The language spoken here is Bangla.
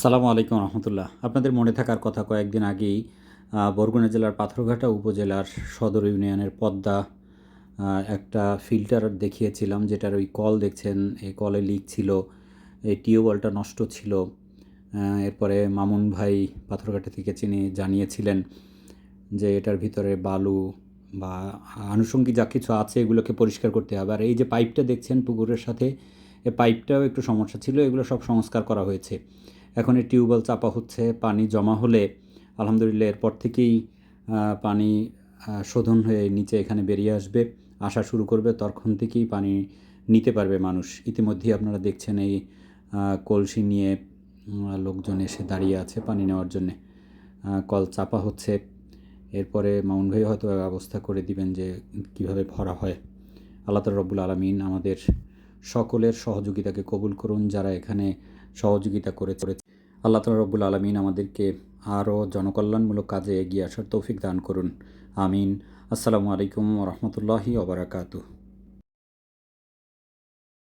সালামু আলাইকুম রহমতুল্লাহ। আপনাদের মনে থাকার কথা কয়েকদিন আগেই বরগুনা জেলার পাথরঘাটা উপজেলার সদর ইউনিয়নের পদ্মা একটা ফিল্টার দেখিয়েছিলাম যেটার ওই কল দেখছেন এই কলে লিক ছিল, এই টিউবওয়েলটা নষ্ট ছিল। এরপরে মামুন ভাই পাথরঘাটা থেকে চিনি জানিয়েছিলেন যে এটার ভিতরে বালু বা আনুষঙ্গিক যা কিছু আছে এগুলোকে পরিষ্কার করতে হবে। আর এই যে পাইপটা দেখছেন পুকুরের সাথে এই পাইপটাও একটু সমস্যা ছিল, এগুলো সব সংস্কার করা হয়েছে। এখন এই টিউবওয়েল চাপা হচ্ছে, পানি জমা হলে আলহামদুলিল্লাহ এরপর থেকেই পানি শোধন হয়ে নিচে এখানে বেরিয়ে আসবে। আসা শুরু করবে, তখন থেকেই পানি নিতে পারবে মানুষ। ইতিমধ্যেই আপনারা দেখছেন এই কলসি নিয়ে লোকজন এসে দাঁড়িয়ে আছে পানি নেওয়ার জন্যে। কল চাপা হচ্ছে। এরপরে মামুন ভাই হয়তো ব্যবস্থা করে দিবেন যে কীভাবে ভরা হয়। আল্লাহ রব্বুল আলমিন আমাদের সকলের সহযোগিতাকে কবুল করুন, যারা এখানে সহযোগিতা করে আল্লাহ তালা রব্বুল আলমিন আমাদেরকে আরও জনকল্যাণমূলক কাজে এগিয়ে আসার তৌফিক দান করুন। আমিন। আসসালামু আলাইকুম রহমতুল্লাহি ওবরাকাতু